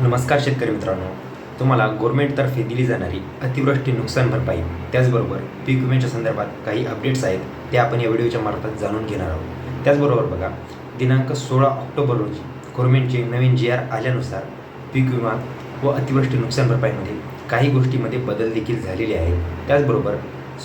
नमस्कार शेतकरी मित्रांनो. तुम्हाला गव्हर्नमेंटतर्फे दिली जाणारी अतिवृष्टी नुकसान भरपाई त्याचबरोबर पीक विम्याच्या संदर्भात काही अपडेट्स आहेत ते आपण या व्हिडिओच्या मार्फत जाणून घेणार आहोत. त्याचबरोबर बघा दिनांक सोळा ऑक्टोबर रोजी गव्हर्नमेंटचे नवीन जी आर आल्यानुसार पीक विमा व अतिवृष्टी नुकसान भरपाईमध्ये काही गोष्टीमध्ये बदल देखील झालेले आहेत. त्याचबरोबर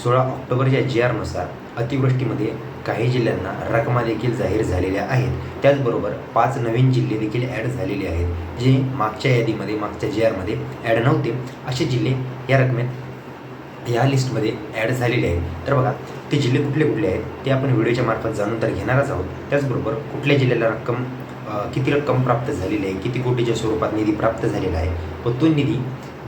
सोळा ऑक्टोबरच्या जी आरनुसार अतिवृष्टीमध्ये काही जिल्ह्यांना रकमा देखील जाहीर झालेल्या आहेत. त्याचबरोबर पाच नवीन जिल्हे देखील ॲड झालेले आहेत जे मागच्या यादीमध्ये मागच्या जी आरमध्ये ॲड नव्हते. असे जिल्हे या रकमेत या लिस्टमध्ये ॲड झालेले आहेत. तर बघा ते जिल्हे कुठले कुठले आहेत ते आपण व्हिडिओच्या मार्फत जाणून तर घेणारच आहोत. त्याचबरोबर कुठल्या जिल्ह्याला रक्कम किती रक्कम प्राप्त झालेली आहे किती कोटीच्या स्वरूपात निधी प्राप्त झालेला आहे व तो निधी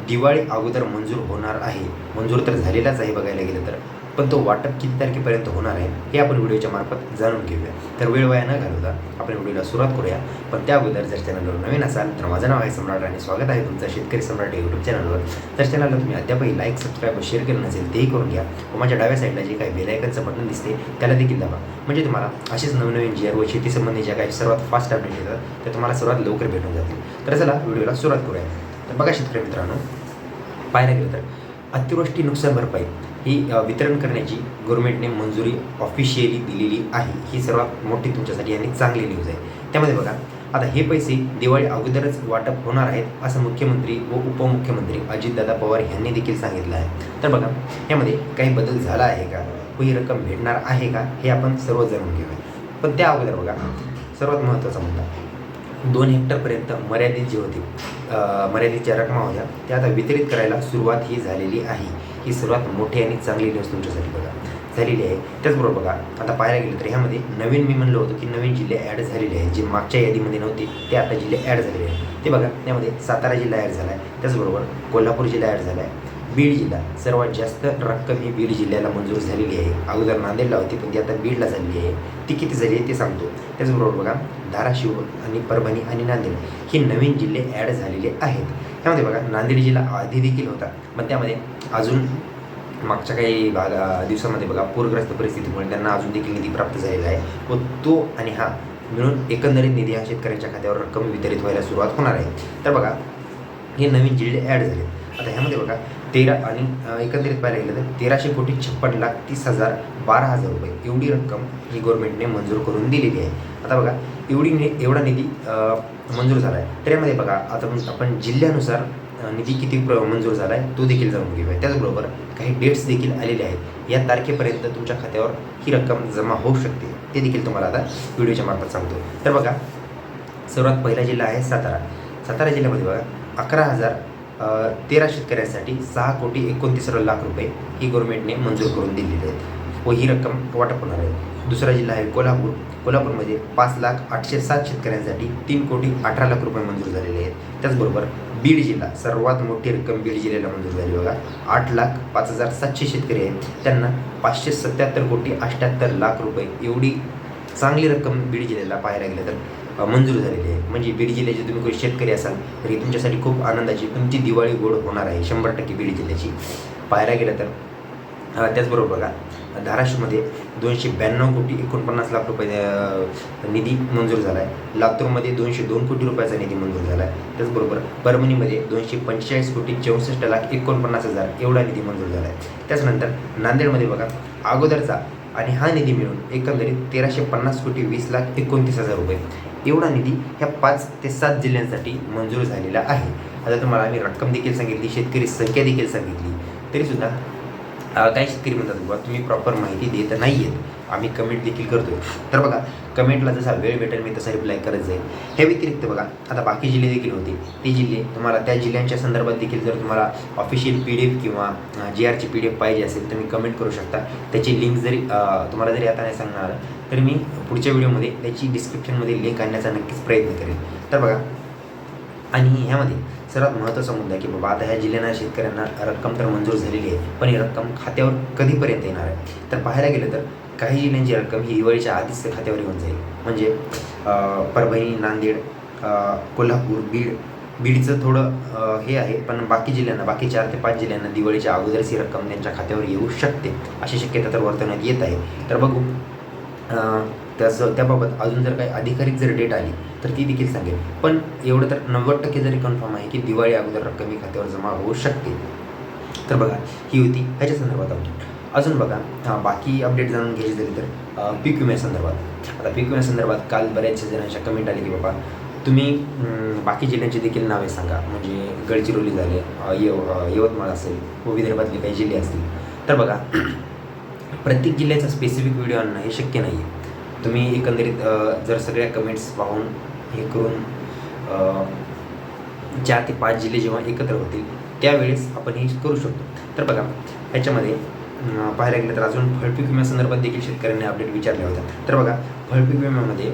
दिवाळी अगोदर मंजूर होणार आहे. मंजूर तर झालेलाच आहे बघायला गेलं तर. पण तो वाटप किती तारखेपर्यंत होणार आहे हे आपण व्हिडिओच्या मार्फत जाणून घेऊया. तर वेळ वाया न घालवता आपण व्हिडिओला सुरुवात करूया. पण त्या अगोदर जर चॅनलवर नवीन असाल तर माझं नाव आहे सम्राट आणि स्वागत आहे तुमचं शेतकरी सम्राट यूट्यूब चॅनलवर. तर चॅनलला तुम्ही अद्यापही लाईक सबस्क्राईब व शेअर केलं नसेल तेही करून घ्या. व माझ्या डाव्या साईडला जे काही बेलायकनचं बटन दिसते त्याला देखील दाबा. म्हणजे तुम्हाला असेच नवनवीन जी आर व शेतीसंबंधी ज्या काही सर्वात फास्ट अपडेट येतात ते तुम्हाला सर्वात लवकर भेटून जातील. तर चला व्हिडिओला सुरुवात करूया. तर बघा शेतकरी मित्रांनो पाहायला गेलं तर अतिवृष्टी नुकसान भरपाई. ही वितरण करण्याची गव्हर्नमेंटने मंजुरी ऑफिशियली दिलेली आहे. ही सर्वात मोठी तुमच्यासाठी आणि चांगली न्यूज आहे. त्यामध्ये बघा आता हे पैसे दिवाळी अगोदरच वाटप होणार आहेत असं मुख्यमंत्री व उपमुख्यमंत्री अजितदादा पवार यांनी देखील सांगितलं आहे. तर बघा यामध्ये काही बदल झाला आहे का? व ही रक्कम भेटणार आहे का? हे आपण सर्व जाणून घेऊया. पण त्या अगोदर बघा सर्वात महत्त्वाचा मुद्दा. दोन हेक्टरपर्यंत मर्यादित जे होते मर्यादितच्या मर्यादित ज्या रकमा होत्या त्या आता वितरित करायला सुरुवात ही झालेली आहे. ही सर्वात मोठी आणि चांगली न्यूज तुमच्यासाठी बघा. झालेली आहे. त्याचबरोबर बघा आता पाहायला गेलं तर ह्यामध्ये नवीन मी म्हणलं होतं की नवीन जिल्हे ॲड झालेले आहेत. जे मागच्या यादीमध्ये नव्हते ते आता जिल्हे ॲड झालेले आहेत. ते बघा त्यामध्ये सातारा जिल्हा ॲड झाला आहे त्याचबरोबर कोल्हापूर जिल्हा ॲड झाला आहे बीड जिल्हा सर्वात जास्त रक्कम ही बीड जिल्ह्याला मंजूर झालेली आहे. अगोदर नांदेडला होती पण ती आता बीडला झालेली आहे. ती किती झाली आहे ते सांगतो. त्याचबरोबर बघा धाराशिव आणि परभणी आणि नांदेड ही नवीन जिल्हे ॲड झालेले आहेत. त्यामध्ये बघा नांदेड जिल्हा आधी देखील होता. पण त्यामध्ये अजून मागच्या काही भागा दिवसामध्ये बघा पूरग्रस्त परिस्थितीमुळे त्यांना अजून देखील निधी प्राप्त झालेला आहे. व तो आणि हा मिळून एकंदरीत निधी हा शेतकऱ्यांच्या खात्यावर रक्कम वितरित व्हायला सुरुवात होणार आहे. तर बघा हे नवीन जिल्हे ॲड झाले आता ह्यामध्ये बघा तेरा आणि एकंदरीत पाहायला गेलं तर तेराशे कोटी छप्पन लाख तीस हजार बारा हजार रुपये एवढी रक्कम ही गव्हर्नमेंटने मंजूर करून दिलेली आहे. आता बघा एवढी नि एवढा निधी मंजूर झाला आहे तर यामध्ये बघा आता आपण- जिल्ह्यानुसार निधी किती प्र मंजूर झाला आहे तो देखील जाणून घेऊया. त्याचबरोबर काही डेट्स देखील आलेले आहेत. या तारखेपर्यंत तुमच्या खात्यावर ही रक्कम जमा होऊ शकते. ते देखील तुम्हाला आता व्हिडिओच्या मार्फत सांगतो. तर बघा सर्वात पहिला जिल्हा आहे सातारा. सातारा जिल्ह्यामध्ये बघा अकरा हजार तेरा शेतकऱ्यांसाठी सहा कोटी एकोणतीस लाख रुपये ही गव्हर्मेंटने मंजूर करून दिलेली आहेत. व ही रक्कम वाटप होणार आहे. दुसरा जिल्हा आहे कोल्हापूर. कोल्हापूरमध्ये पाच लाख आठशे सात शेतकऱ्यांसाठी तीन कोटी अठरा लाख रुपये मंजूर झालेले आहेत. त्याचबरोबर बीड जिल्हा सर्वात मोठी रक्कम बीड जिल्ह्याला मंजूर झाली बघा. आठ लाख पाच हजार सातशे शेतकरी आहेत. त्यांना पाचशे सत्याहत्तर कोटी अठ्ठ्याहत्तर लाख रुपये एवढी चांगली रक्कम बीड जिल्ह्याला पाहायला गेलं तर मंजूर झालेली आहे. म्हणजे बीड जिल्ह्याचे तुम्ही कोणी शेतकरी असाल तर ही तुमच्यासाठी खूप आनंदाची तुमची दिवाळी गोड होणार आहे. शंभर टक्के बीड जिल्ह्याची. पाहायला गेलं तर त्याचबरोबर बघा धाराशिवमध्ये दोनशे ब्याण्णव कोटी एकोणपन्नास लाख रुपये निधी मंजूर झाला आहे लातूरमध्ये दोनशे दोन कोटी रुपयाचा निधी मंजूर झाला आहे त्याचबरोबर परभणीमध्ये दोनशे पंचेचाळीस कोटी चौसष्ट लाख एकोणपन्नास हजार एवढा निधी मंजूर झाला आहे त्याचनंतर नांदेडमध्ये बघा अगोदरचा आणि हा निधी मिळून एकंदरीत तेराशे पन्नास कोटी वीस लाख एकोणतीस हजार रुपये. एवढा निधी ह्या पाच ते सात जिल्ह्यांसाठी मंजूर झालेला आहे. आता तुम्हाला आम्ही रक्कम देखील सांगितली शेतकरी संख्या देखील सांगितली. तरीसुद्धा काही शेतकरी म्हणतात बाबा तुम्ही प्रॉपर माहिती देत नाही आहेत आम्ही कमेंट देखील करतो तर बघा कमेंटला जसा वेळ भेटेल मी तसा रिप्लाय करत जाईल ह्या व्यतिरिक्त बघा आता बाकी जिल्हे देखील होते. ते जिल्हे तुम्हाला त्या जिल्ह्यांच्या संदर्भात देखील जर तुम्हाला ऑफिशियल पी डी एफ किंवा जी आरची पी डी एफ पाहिजे असेल तुम्ही कमेंट करू शकता. त्याची लिंक जरी तुम्हाला जरी आता नाही सांगणार तर मी पुढच्या व्हिडिओमध्ये त्याची डिस्क्रिप्शनमध्ये लिंक आणण्याचा नक्कीच प्रयत्न करेन. तर बघा आणि ह्यामध्ये सर्वात महत्त्वाचा मुद्दा की बाबा आता ह्या जिल्ह्यांना शेतकऱ्यांना रक्कम तर मंजूर झालेली आहे पण ही रक्कम खात्यावर कधीपर्यंत येणार आहे? तर पाहायला गेलं तर काही जिल्ह्यांची रक्कम ही दिवाळीच्या आधीच खात्यावर येऊन जाईल. म्हणजे परभणी नांदेड कोल्हापूर बीड बीडचं थोडं हे आहे पण बाकी जिल्ह्यांना बाकी चार ते पाच जिल्ह्यांना दिवाळीच्या अगोदरच ही रक्कम त्यांच्या खात्यावर येऊ शकते अशी शक्यता तर वर्तवण्यात येत आहे. तर बघू त्याचं त्याबाबत अजून जर काही अधिकाधिक जर डेट आली तर ती देखील सांगेल. पण एवढं तर नव्वद टक्के जरी कन्फर्म आहे की दिवाळी अगोदर रक्कम ही खात्यावर जमा होऊ शकते. तर बघा ही होती ह्याच्या संदर्भात अपडेट अजून बघा बाकी अपडेट जाणून घ्यायची झाली तर पीक विम्यासंदर्भात आता पीक विम्यासंदर्भात काल बऱ्याचशा जणांच्या कमेंट आली की बाबा तुम्ही बाकी जिल्ह्यांची देखील नावे सांगा. म्हणजे गडचिरोली झाले यव यवतमाळ असेल व विदर्भातले काही जिल्हे असतील. तर बघा प्रत्येक जिल्ह्याचा स्पेसिफिक व्हिडिओ आणणं हे शक्य नाही आहे तुम्ही एकंदरीत जर सगळ्या कमेंट्स पाहून हे करून चार ते पाच जिल्हे जेव्हा एकत्र होतील त्यावेळेस आपण हे करू शकतो. तर बघा ह्याच्यामध्ये पाहायला गेलं तर अजून फळपीक विम्यासंदर्भात देखील शेतकऱ्यांनी अपडेट विचारल्या होत्या. तर बघा फळपीक विम्यामध्ये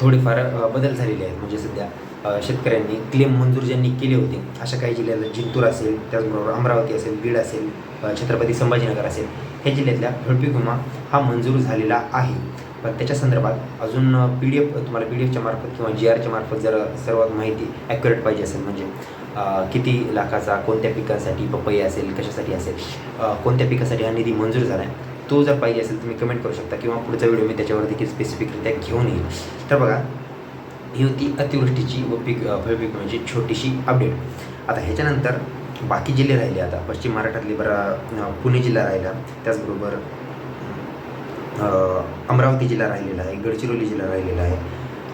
थोडेफार बदल झालेले आहेत. म्हणजे सध्या शेतकऱ्यांनी क्लेम मंजूर ज्यांनी केले होते अशा काही जिल्ह्याला जिंतूर असेल त्याचबरोबर अमरावती असेल बीड असेल छत्रपती संभाजीनगर असेल ह्या जिल्ह्यातल्या फळपीक विमा हा मंजूर झालेला आहे. पण त्याच्या संदर्भात अजून पी डी एफ तुम्हाला पी डी एफच्या मार्फत किंवा जी आरच्या मार्फत जर सर्वात माहिती ॲक्युरेट पाहिजे असेल म्हणजे किती लाखाचा कोणत्या पिकासाठी पपई असेल कशासाठी असेल कोणत्या पिकासाठी हा निधी मंजूर झाला आहे तो जर पाहिजे असेल तुम्ही कमेंट करू शकता किंवा पुढचा व्हिडिओ मी त्याच्यावर देखील स्पेसिफिकरित्या घेऊन येईल. तर बघा ही होती अतिवृष्टीची व पीक फळपीक म्हणजे छोटीशी अपडेट आता ह्याच्यानंतर बाकी जिल्हे राहिले आता पश्चिम महाराष्ट्रातले बरा पुणे जिल्हा राहिला त्याचबरोबर अमरावती जिल्हा राहिलेला आहे गडचिरोली जिल्हा राहिलेला आहे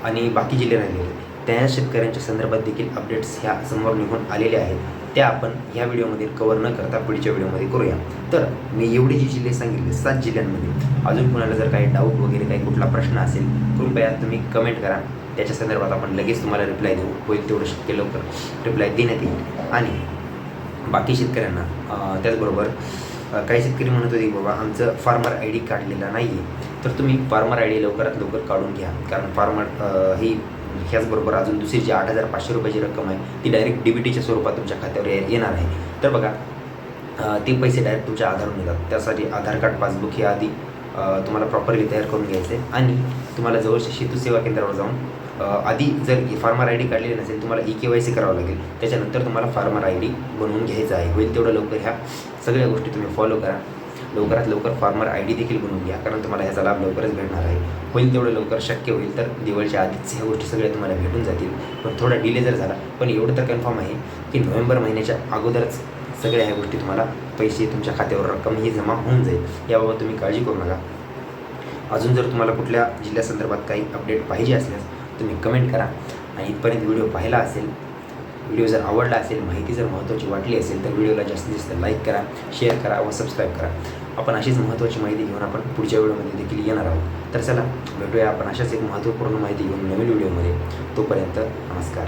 आणि बाकी जिल्हे राहिलेले आहेत. त्या शेतकऱ्यांच्या संदर्भात देखील अपडेट्स ह्या समोर निघून आलेल्या आहेत. त्या आपण ह्या व्हिडिओमध्ये कवर न करता पुढच्या व्हिडिओमध्ये करूया. तर मी एवढे जे जिल्हे सांगितले सात जिल्ह्यांमध्ये. अजून कुणाला जर काही डाऊट वगैरे काही कुठला प्रश्न असेल कृपया तुम्ही कमेंट करा. त्याच्या संदर्भात आपण लगेच तुम्हाला रिप्लाय देऊ. होईल तेवढं शक्य लवकर. रिप्लाय देण्यात येईल. आणि बाकी शेतकऱ्यांना त्याचबरोबर काही शेतकरी म्हणत होते की बाबा आमचं फार्मर आय डी काढलेला नाही आहे तर तुम्ही फार्मर आय डी लवकरात लवकर काढून घ्या. कारण फार्मर ही ह्याचबरोबर अजून दुसरी जी आठ हजार पाचशे रुपयाची रक्कम आहे. ती डायरेक्ट डी बी स्वरूपात तुमच्या खात्यावर येणार आहे. तर बघा ते पैसे डायरेक्ट तुमच्या आधारून येतात त्यासाठी आधार कार्ड पासबुक हे आधी तुम्हाला प्रॉपरली तयार करून घ्यायचं आहे आणि तुम्हाला जवळच्या शेतू सेवा केंद्रावर जाऊन आधी जर फार्मर आय डी काढलेली नसेल तुम्हाला ई के वाय सी करावं लागेल. त्याच्यानंतर तुम्हाला फार्मर आय डी बनवून घ्यायचं आहे. होईल तेवढं लवकर ह्या सगळ्या गोष्टी तुम्ही फॉलो करा. लवकरात लवकर फार्मर आय डी देखील बनवून घ्या कारण तुम्हाला ह्याचा लाभ लवकरच भेटणार आहे. होईल तेवढं लवकर शक्य होईल तर दिवाळीच्या आधीच ह्या गोष्टी सगळ्या तुम्हाला भेटून जातील. पण थोडा डिले जर झाला पण एवढं तर कन्फर्म आहे की नोव्हेंबर महिन्याच्या अगोदरच सगळ्या ह्या गोष्टी तुम्हाला पैसे तुमच्या खात्यावर रक्कम ही जमा होऊन जाईल. याबाबत तुम्ही काळजी करू नका. अजून जर तुम्हाला कुठल्या जिल्ह्यासंदर्भात काही अपडेट पाहिजे असल्यास तुम्ही कमेंट करा. आणि इथपर्यंत व्हिडिओ पाहिला असेल व्हिडिओ जर आवडला असेल माहिती जर महत्त्वाची वाटली असेल तर व्हिडिओला जास्तीत जास्त लाईक करा शेअर करा व सबस्क्राईब करा. आपण अशीच महत्त्वाची माहिती घेऊन आपण पुढच्या व्हिडिओमध्ये देखील येणार आहोत. तर चला भेटूया आपण अशाच एक महत्त्वपूर्ण माहिती घेऊन नवीन व्हिडिओमध्ये. तोपर्यंत नमस्कार.